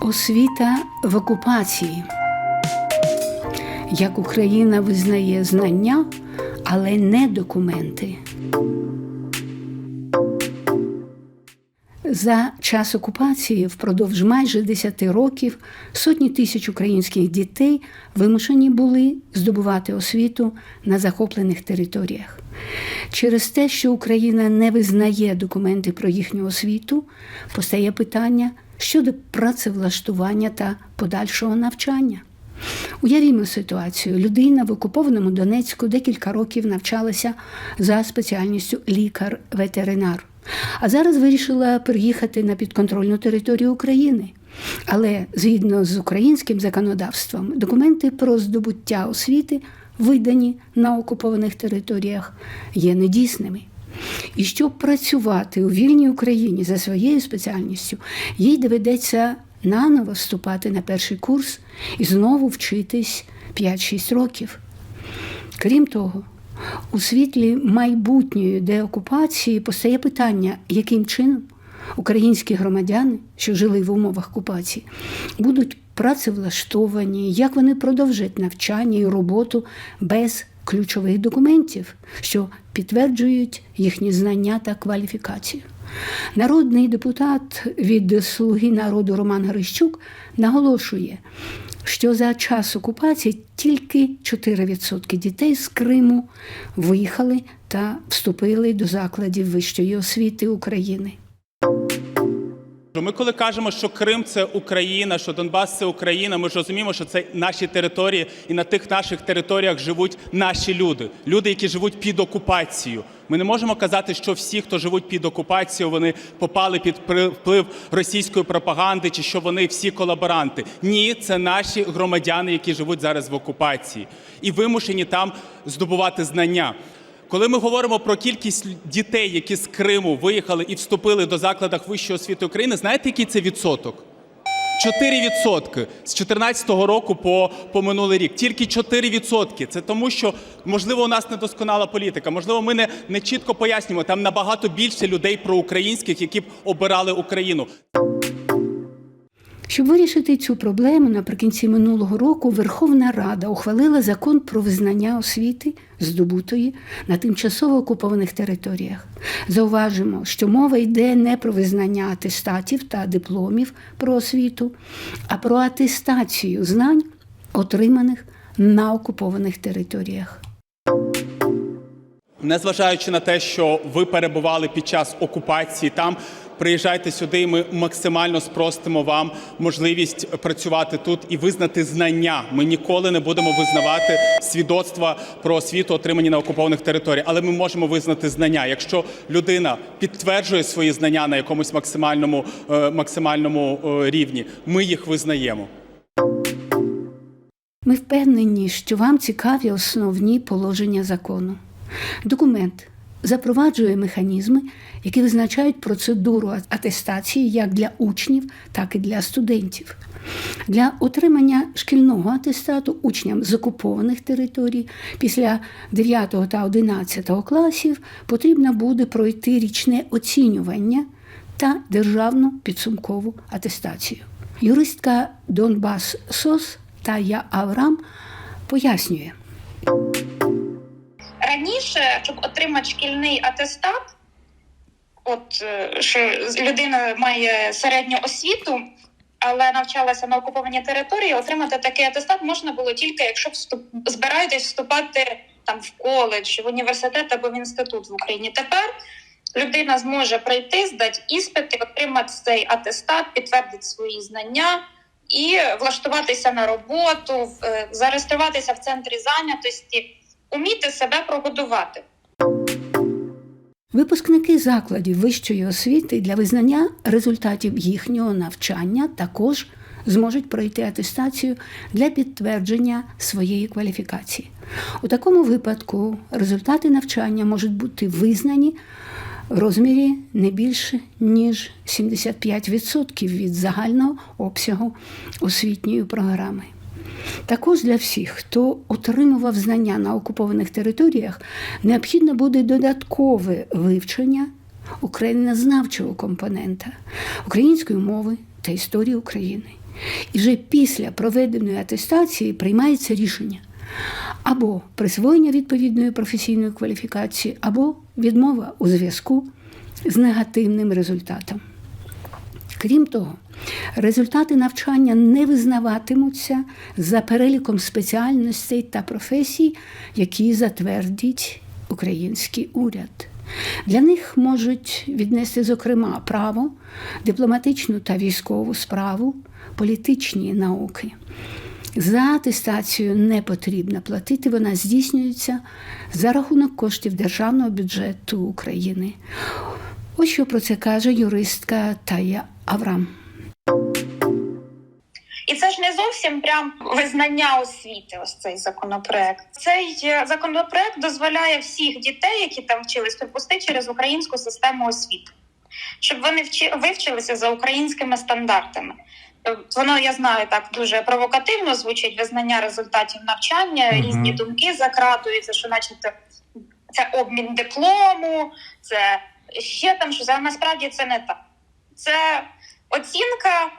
Освіта в окупації. Як Україна визнає знання, але не документи. За час окупації впродовж майже 10 років сотні тисяч українських дітей вимушені були здобувати освіту на захоплених територіях. Через те, що Україна не визнає документи про їхню освіту, постає питання щодо працевлаштування та подальшого навчання. Уявімо ситуацію. Людина в окупованому Донецьку декілька років навчалася за спеціальністю лікар-ветеринар, а зараз вирішила приїхати на підконтрольну територію України. Але згідно з українським законодавством, документи про здобуття освіти, видані на окупованих територіях, є недійсними. І щоб працювати у вільній Україні за своєю спеціальністю, їй доведеться наново вступати на перший курс і знову вчитись 5-6 років. Крім того, у світлі майбутньої деокупації постає питання, яким чином українські громадяни, що жили в умовах окупації, будуть працевлаштовані, як вони продовжать навчання і роботу без ключових документів, що підтверджують їхні знання та кваліфікацію. Народний депутат від Слуги народу Роман Грищук наголошує, що за час окупації тільки 4% дітей з Криму виїхали та вступили до закладів вищої освіти України. Ми коли кажемо, що Крим це Україна, що Донбас це Україна, ми ж розуміємо, що це наші території, і на тих наших територіях живуть наші люди, люди, які живуть під окупацією. Ми не можемо казати, що всі, хто живуть під окупацією, вони попали під вплив російської пропаганди, чи що вони всі колаборанти. Ні, це наші громадяни, які живуть зараз в окупації, і вимушені там здобувати знання. Коли ми говоримо про кількість дітей, які з Криму виїхали і вступили до закладах вищої освіти України, знаєте, який це відсоток? 4% з 2014 року по, по минулий рік. Тільки 4%. Це тому, що можливо у нас недосконала політика. Можливо, ми не, не чітко пояснюємо. Там набагато більше людей проукраїнських, які б обирали Україну. Щоб вирішити цю проблему, наприкінці минулого року Верховна Рада ухвалила закон про визнання освіти, здобутої на тимчасово окупованих територіях. Зауважимо, що мова йде не про визнання атестатів та дипломів про освіту, а про атестацію знань, отриманих на окупованих територіях. Незважаючи на те, що ви перебували під час окупації там. Приїжджайте сюди, і ми максимально спростимо вам можливість працювати тут і визнати знання. Ми ніколи не будемо визнавати свідоцтва про освіту, отримані на окупованих територіях, але ми можемо визнати знання. Якщо людина підтверджує свої знання на якомусь максимальному, е, максимальному е, рівні, ми їх визнаємо. Ми впевнені, що вам цікаві основні положення закону. Документ запроваджує механізми, які визначають процедуру атестації як для учнів, так і для студентів. Для отримання шкільного атестату учням з окупованих територій після 9 та 11 класів потрібно буде пройти річне оцінювання та державну підсумкову атестацію. Юристка Донбас Сос Тая Аврам пояснює. Раніше, щоб отримати шкільний атестат, от е, що людина має середню освіту, але навчалася на окупованій території, отримати такий атестат можна було тільки, якщо вступ... збираєтесь вступати там в коледж, в університет або в інститут в Україні. Тепер людина зможе пройти, здати іспити, отримати цей атестат, підтвердити свої знання. І влаштуватися на роботу, е, зареєструватися в центрі зайнятості, уміти себе прогодувати. Випускники закладів вищої освіти для визнання результатів їхнього навчання також зможуть пройти атестацію для підтвердження своєї кваліфікації. У такому випадку результати навчання можуть бути визнані в розмірі не більше ніж 75% від загального обсягу освітньої програми. Також для всіх, хто отримував знання на окупованих територіях, необхідно буде додаткове вивчення українознавчого компонента української мови та історії України. І вже після проведеної атестації приймається рішення або присвоєння відповідної професійної кваліфікації, або відмова у зв'язку з негативним результатом. Крім того, результати навчання не визнаватимуться за переліком спеціальностей та професій, які затвердить український уряд. Для них можуть віднести, зокрема, право, дипломатичну та військову справу, політичні науки. За атестацію не потрібно платити, вона здійснюється за рахунок коштів Державного бюджету України. Ось що про це каже юристка Тая Аврам. І це ж не зовсім прям визнання освіти. Ось цей законопроект. Цей е, законопроект дозволяє всіх дітей, які там вчились, пропустити через українську систему освіти, щоб вони вчи, вивчилися за українськими стандартами. Е, Воно я знаю так дуже провокативно звучить визнання результатів навчання, Мгм. різні думки закрадуються, що, начебто, це обмін диплому, це ще там щось, але насправді це не так. Це оцінка,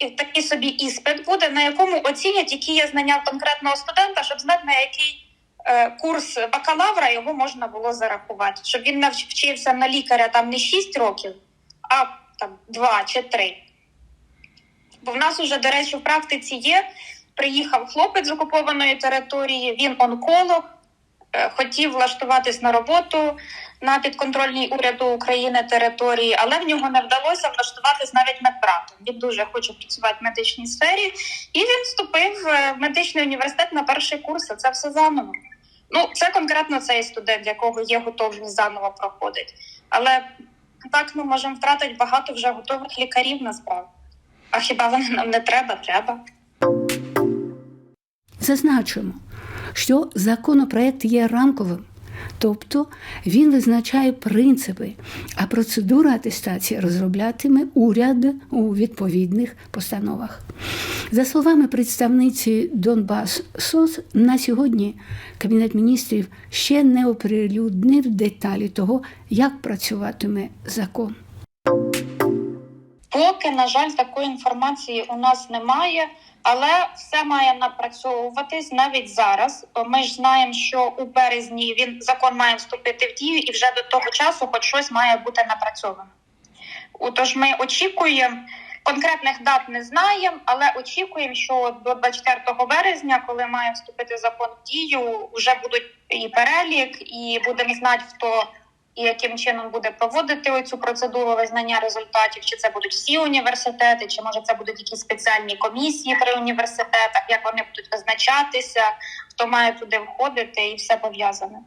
е, такий собі іспит буде, на якому оцінять, які є знання конкретного студента, щоб знати, на який е, курс бакалавра його можна було зарахувати. Щоб він навч- вчився на лікаря там не 6 років, а там 2 чи 3. Бо в нас уже, до речі, в практиці є. Приїхав хлопець з окупованої території, він онколог, хотів влаштуватись на роботу на підконтрольній уряду України території, але в нього не вдалося влаштуватись навіть медбратом. Він дуже хоче працювати в медичній сфері, і він вступив е, в медичний університет на перший курс. Це все заново. Ну, це конкретно цей студент, якого є готовність заново проходить. Але так ми можемо втратити багато вже готових лікарів насправді. А хіба вони нам не треба? Треба. Зазначимо, що законопроект є рамковим, тобто він визначає принципи, а процедура атестації розроблятиме уряд у відповідних постановах. За словами представниці Донбас СОС, на сьогодні Кабінет міністрів ще не оприлюднив деталі того, як працюватиме закон. Поки, на жаль, такої інформації у нас немає, але все має напрацьовуватись навіть зараз. Ми ж знаємо, що у березні він закон має вступити в дію, і вже до того часу, хоч щось має бути напрацьовано. Тож ми очікуємо. Конкретних дат не знаємо, але очікуємо, що до 24 березня, коли має вступити закон в дію, вже будуть і перелік, і будемо знати, хто і яким чином буде проводити цю процедуру визнання результатів, чи це будуть всі університети, чи може це будуть якісь спеціальні комісії при університетах, як вони будуть визначатися, хто має туди входити, і все пов'язане.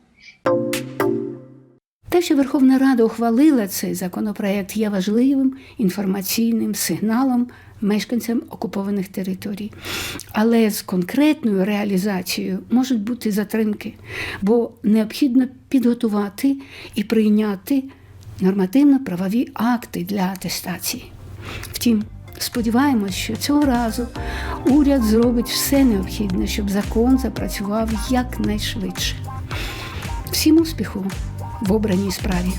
Те, що Верховна Рада ухвалила цей законопроект, є важливим інформаційним сигналом мешканцям окупованих територій. Але з конкретною реалізацією можуть бути затримки, бо необхідно підготувати і прийняти нормативно-правові акти для атестації. Втім, сподіваємось, що цього разу уряд зробить все необхідне, щоб закон запрацював якнайшвидше. Всім успіху в обраній справі.